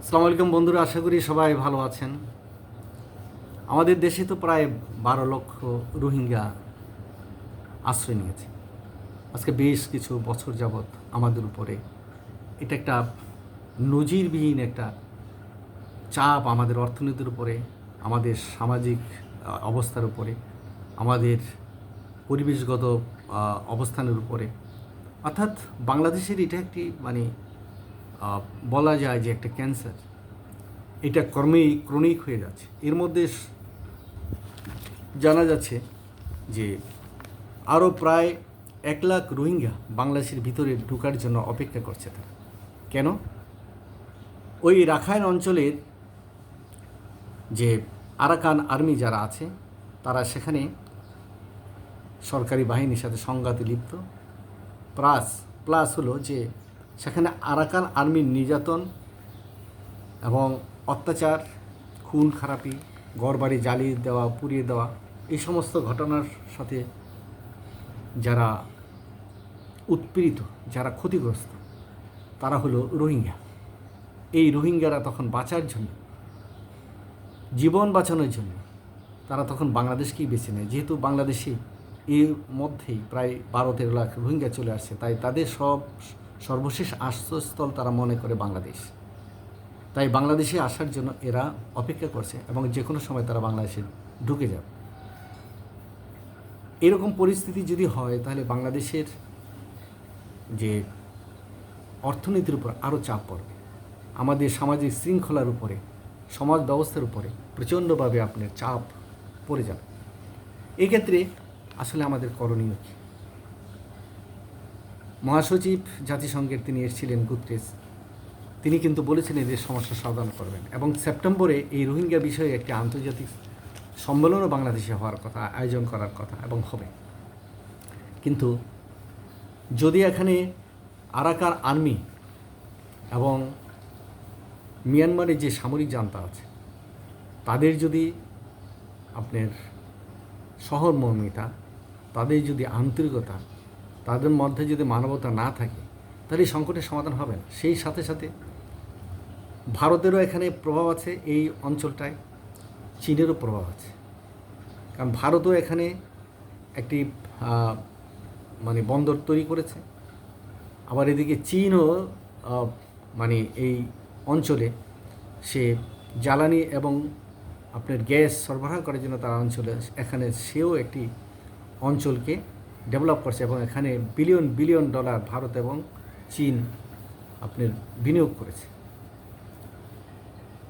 আসসালামু আলাইকুম বন্ধুরা, আশা করি সবাই ভালো আছেন। আমাদের দেশে তো প্রায় বারো লক্ষ রোহিঙ্গা আশ্রয় নিয়েছে। আজকে বেশ কিছু বছর যাবৎ আমাদের উপরে এটা একটা নজিরবিহীন একটা চাপ আমাদের অর্থনীতির উপরে, আমাদের সামাজিক অবস্থার উপরে, আমাদের পরিবেশগত অবস্থানের উপরে। অর্থাৎ বাংলাদেশের এটা একটি মানে বলা যায় যে একটা ক্যান্সার। এটা কর্মেই ক্রনিক হয়ে যাচ্ছে। এর মধ্যে জানা যাচ্ছে যে আরও প্রায় এক লাখ রোহিঙ্গা বাংলাদেশের ভিতরে ঢোকার জন্য অপেক্ষা করছে তারা। কেন? ওই রাখাইন অঞ্চলের যে আরাকান আর্মি যারা আছে, তারা সেখানে সরকারি বাহিনীর সাথে সংঘাতে লিপ্ত। প্লাস প্লাস হলো যে সেখানে আরাকান আর্মির নির্যাতন এবং অত্যাচার, খুন, খারাপি, ঘরবাড়ি জ্বালিয়ে দেওয়া, পুড়িয়ে দেওয়া, এই সমস্ত ঘটনার সাথে যারা উৎপীড়িত, যারা ক্ষতিগ্রস্ত, তারা হলো রোহিঙ্গা। এই রোহিঙ্গারা তখন বাঁচার জন্য, জীবন বাঁচানোর জন্য, তারা তখন বাংলাদেশকেই বেছে নেয়। যেহেতু বাংলাদেশে এর মধ্যেই প্রায় বারো তেরো লাখ রোহিঙ্গা চলে আসছে, তাই তাদের সব সর্বশেষ আশ্রয়স্থল তারা মনে করে বাংলাদেশ। তাই বাংলাদেশে আসার জন্য এরা অপেক্ষা করছে এবং যে কোনো সময় তারা বাংলাদেশে ঢুকে যাবে। এরকম পরিস্থিতি যদি হয়, তাহলে বাংলাদেশের যে অর্থনীতির উপর আরও চাপ পড়বে। আমাদের সামাজিক শৃঙ্খলার উপরে, সমাজ ব্যবস্থার উপরে প্রচণ্ডভাবে আপনার চাপ পড়ে যাবে। এক্ষেত্রে আসলে আমাদের করণীয় কী? মহাসচিব জাতিসংঘের তিনি এসেছিলেন গুত্রেস তিনি কিন্তু বলেছেন এদের সমস্যা সমাধান করবেন এবং সেপ্টেম্বরে এই রোহিঙ্গা বিষয়ে একটি আন্তর্জাতিক সম্মেলনও বাংলাদেশে হওয়ার কথা, আয়োজন করার কথা এবং হবে। কিন্তু যদি এখানে আরাকার আর্মি এবং মিয়ানমারের যে সামরিক জান্তা আছে, তাদের যদি আপনার সহমর্মিতা, তাদের যদি আন্তরিকতা তাদের মধ্যে যদি মানবতা না থাকে, তাহলে এই সংকটের সমাধান হবে না। সেই সাথে সাথে ভারতেরও এখানে প্রভাব আছে এই অঞ্চলটায়, চীনেরও প্রভাব আছে। কারণ ভারতও এখানে একটি মানে বন্দর তৈরি করেছে। আবার এদিকে চীনও মানে এই অঞ্চলে সে জ্বালানি এবং আপনার গ্যাস সরবরাহ করার জন্য তার অঞ্চলে, এখানে সেও একটি অঞ্চলকে ডেভেলপ করছে এবং এখানে বিলিয়ন বিলিয়ন ডলার ভারত এবং চীন আপনার বিনিয়োগ করেছে।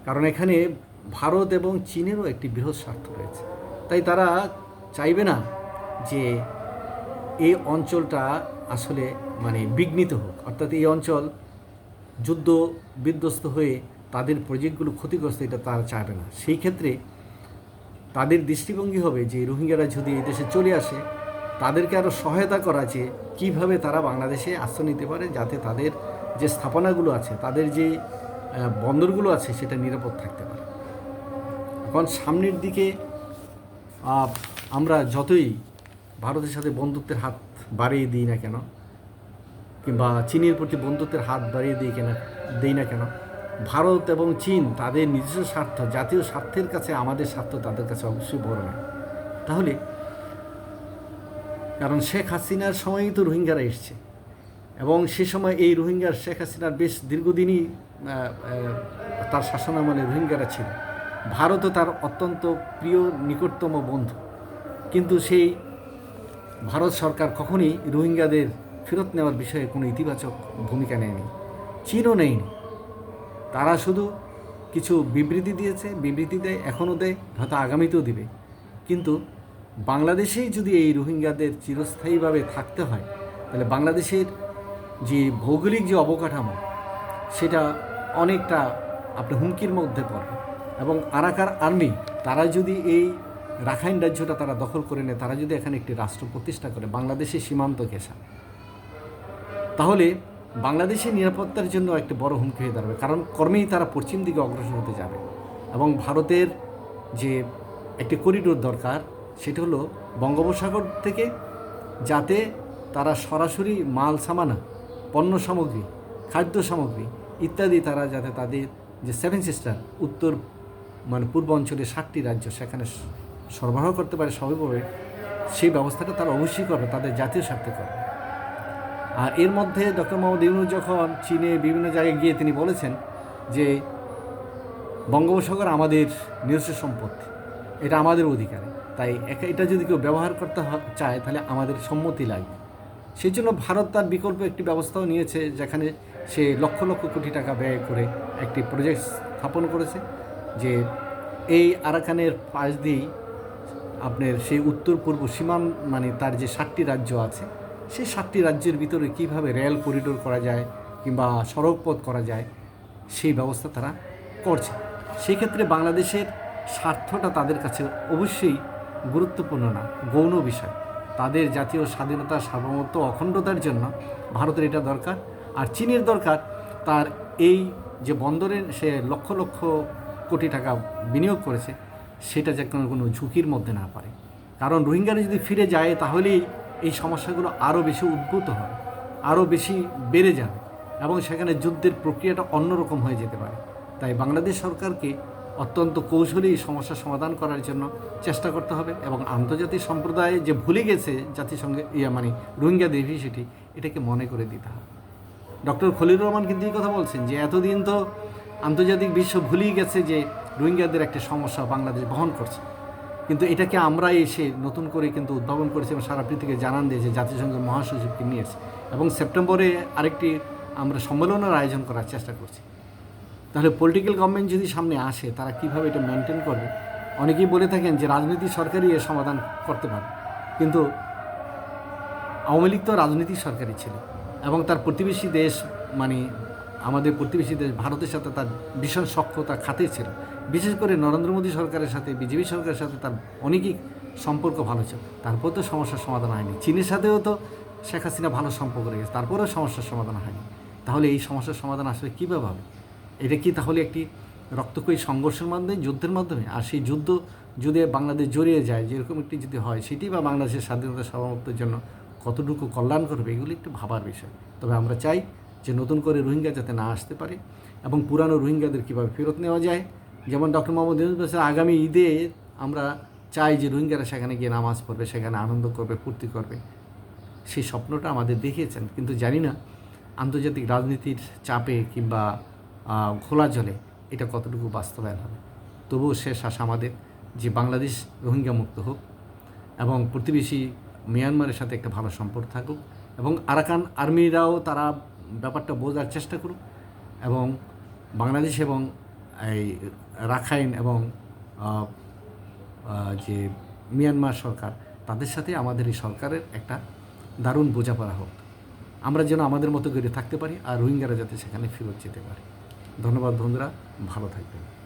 কারণ এখানে ভারত এবং চীনেরও একটি বৃহৎ স্বার্থ রয়েছে। তাই তারা চাইবে না যে এই অঞ্চলটা আসলে মানে বিঘ্নিত হোক। অর্থাৎ এই অঞ্চল যুদ্ধ বিধ্বস্ত হয়ে তাদের প্রজেক্টগুলো ক্ষতিগ্রস্ত, এটা তারা চাইবে না। সেই ক্ষেত্রে তাদের দৃষ্টিভঙ্গি হবে যে রোহিঙ্গারা যদি এই দেশে চলে আসে তাদেরকে আরও সহায়তা করা যে কীভাবে তারা বাংলাদেশে আশ্রয় নিতে পারে যাতে তাদের যে স্থাপনাগুলো আছে, তাদের যে বন্দরগুলো আছে সেটা নিরাপদ থাকতে পারে। এখন সামনের দিকে আমরা যতই ভারতের সাথে বন্ধুত্বের হাত বাড়িয়ে দিই না কেন, কিংবা চীনের প্রতি বন্ধুত্বের হাত বাড়িয়ে দিই কেন, দিই না কেন, ভারত এবং চীন তাদের নিজস্ব স্বার্থ, জাতীয় স্বার্থের কাছে আমাদের স্বার্থ তাদের কাছে অবশ্যই বড় নয় তাহলে কারণ শেখ হাসিনার সময়ই তো রোহিঙ্গারা এসছে। এবং সে সময় এই রোহিঙ্গার শেখ হাসিনার বেশ দীর্ঘদিনই তার শাসনামলে রোহিঙ্গারা ছিল। ভারতও তার অত্যন্ত প্রিয় নিকটতম বন্ধু। কিন্তু সেই ভারত সরকার কখনই রোহিঙ্গাদের ফেরত নেওয়ার বিষয়ে কোনো ইতিবাচক ভূমিকা নেয়নি, চীনও নেয়নি। তারা শুধু কিছু বিবৃতি দিয়েছে, বিবৃতি দেয়, এখনও দেয়, হয়তো আগামীতেও দিবে। কিন্তু বাংলাদেশেই যদি এই রোহিঙ্গাদের চিরস্থায়ীভাবে থাকতে হয়, তাহলে বাংলাদেশের যে ভৌগোলিক যে অবকাঠামো, সেটা অনেকটা আপনি হুমকির মধ্যে পড়বে এবং আরাকার আর্মি, তারা যদি এই রাখাইন রাজ্যটা তারা দখল করে নেয়, তারা যদি এখানে একটি রাষ্ট্র প্রতিষ্ঠা করে বাংলাদেশের সীমান্ত ঘেঁষা, তাহলে বাংলাদেশের নিরাপত্তার জন্য একটি বড় হুমকি হয়ে দাঁড়াবে। কারণ কর্মেই তারা পশ্চিম দিকে অগ্রসর হতে যাবে। এবং ভারতের যে একটি করিডোর দরকার সেটা হলো বঙ্গোপসাগর থেকে যাতে তারা সরাসরি মাল সামানা, পণ্য সামগ্রী, খাদ্য সামগ্রী ইত্যাদি তারা যাতে তাদের যে সেভেন সিস্টার উত্তর মানে পূর্ব অঞ্চলের ষাটটি রাজ্য সেখানে সরবরাহ করতে পারে সবাইভাবে সেই ব্যবস্থাটা তারা অবশ্যই করবে, তাদের জাতীয় স্বার্থে করবে। আর এর মধ্যে ডক্টর মোহাম্মদ ইউনুস যখন চীনে বিভিন্ন জায়গায় গিয়ে তিনি বলেছেন যে বঙ্গোপসাগর আমাদের নিজস্ব সম্পত্তি এটা আমাদের অধিকারে। তাই এটা যদি কেউ ব্যবহার করতে চায়, তাহলে আমাদের সম্মতি লাগবে। সেই জন্য ভারত তার বিকল্প একটি ব্যবস্থাও নিয়েছে, যেখানে সে লক্ষ লক্ষ কোটি টাকা ব্যয় করে একটি প্রজেক্ট স্থাপন করেছে, যে এই আরাকানের পাশ দিয়েই আপনার সেই উত্তর পূর্ব সীমান মানে তার যে সাতটি রাজ্য আছে, সেই সাতটি রাজ্যের ভিতরে কীভাবে রেল করিডোর করা যায় কিংবা সড়ক পথ করা যায়, সেই ব্যবস্থা তারা করছে। সেই ক্ষেত্রে বাংলাদেশের স্বার্থটা তাদের কাছে অবশ্যই গুরুত্বপূর্ণ না, গৌণ বিষয়। তাদের জাতীয় স্বাধীনতা, সার্বভৌমত্ব, অখণ্ডতার জন্য ভারতের এটা দরকার। আর চীনের দরকার, তার এই যে বন্দরের সে লক্ষ লক্ষ কোটি টাকা বিনিয়োগ করেছে, সেটা যে কোনো কোনো ঝুঁকির মধ্যে না পারে কারণ রোহিঙ্গারা যদি ফিরে যায়, তাহলেই এই সমস্যাগুলো আরও বেশি উদ্ভূত হবে আরও বেশি বেড়ে যাবে এবং সেখানে যুদ্ধের প্রক্রিয়াটা অন্যরকম হয়ে যেতে পারে। তাই বাংলাদেশ সরকারকে অত্যন্ত কৌশলী এই সমস্যার সমাধান করার জন্য চেষ্টা করতে হবে এবং আন্তর্জাতিক সম্প্রদায় যে ভুলে গেছে জাতিসংঘে ইয়া মানে রোহিঙ্গাদের বিষয়টি এটাকে মনে করে দিতে হবে। ডক্টর খলিলুর রহমান কিন্তু এই কথা বলছেন যে এতদিন তো আন্তর্জাতিক বিশ্ব ভুলেই গেছে যে রোহিঙ্গাদের একটা সমস্যা বাংলাদেশ বহন করছে। কিন্তু এটাকে আমরা এসে নতুন করে কিন্তু উদ্ভাবন করেছি এবং সারা পৃথিবীকে জানান দিয়েছে জাতিসংঘের মহাসচিবকে নিয়েছে এবং সেপ্টেম্বরে আরেকটি আমরা সম্মেলনের আয়োজন করার চেষ্টা করছি। তাহলে পলিটিক্যাল গভর্নমেন্ট যদি সামনে আসে, তারা কীভাবে এটা মেনটেন করবে? অনেকেই বলে থাকেন যে রাজনীতি সরকারই এর সমাধান করতে পারে। কিন্তু আওয়ামী লীগ তো রাজনীতি সরকারই ছিল এবং তার প্রতিবেশী দেশ মানে আমাদের প্রতিবেশী দেশ ভারতের সাথে তার ভীষণ সক্ষতা খাতে ছিল। বিশেষ করে নরেন্দ্র মোদী সরকারের সাথে, বিজেপি সরকারের সাথে তার অনেকই সম্পর্ক ভালো ছিল। তারপর তো সমস্যার সমাধান হয়নি। চীনের সাথেও তো শেখ হাসিনা ভালো সম্পর্ক রেখেছে, তারপরেও সমস্যার সমাধান হয়নি। তাহলে এই সমস্যার সমাধান আসলে কীভাবে হবে? এটা কি তাহলে একটি রক্তক্ষয়ী সংঘর্ষের মাধ্যমে, যুদ্ধের মাধ্যমে? আর সেই যুদ্ধ যদি বাংলাদেশ জড়িয়ে যায়, যেরকম একটি যদি হয়, সেটি বা বাংলাদেশের স্বাধীনতা সার্বভৌমত্বের জন্য কতটুকু কল্যাণ করবে, এগুলি একটু ভাবার বিষয়। তবে আমরা চাই যে নতুন করে রোহিঙ্গা যাতে না আসতে পারে এবং পুরানো রোহিঙ্গাদের কীভাবে ফেরত নেওয়া যায়। যেমন ডক্টর মোহাম্মদ ইউনুস আগামী ঈদে আমরা চাই যে রোহিঙ্গারা সেখানে গিয়ে নামাজ পড়বে, সেখানে আনন্দ করবে, ফুর্তি করবে। সেই স্বপ্নটা আমাদের দেখিয়েছেন। কিন্তু জানি না, আন্তর্জাতিক রাজনীতির চাপে কিংবা খোলা জলে এটা কতটুকু বাস্তবায়ন হবে? তবুও শেষ আশা আমাদের যে বাংলাদেশ রোহিঙ্গা মুক্ত হোক এবং প্রতিবেশী মিয়ানমারের সাথে একটা ভালো সম্পর্ক থাকুক এবং আরাকান আর্মিরাও তারা ব্যাপারটা বোঝার চেষ্টা করুক এবং বাংলাদেশ এবং এই রাখাইন এবং যে মিয়ানমার সরকার, তাদের সাথে আমাদের এই সরকারের একটা দারুণ বোঝাপড়া হোক। আমরা যেন আমাদের মতো করে থাকতে পারি আর রোহিঙ্গারা যাতে সেখানে ফেরত যেতে পারে। ধন্যবাদ বন্ধুরা ভালো থাকবেন।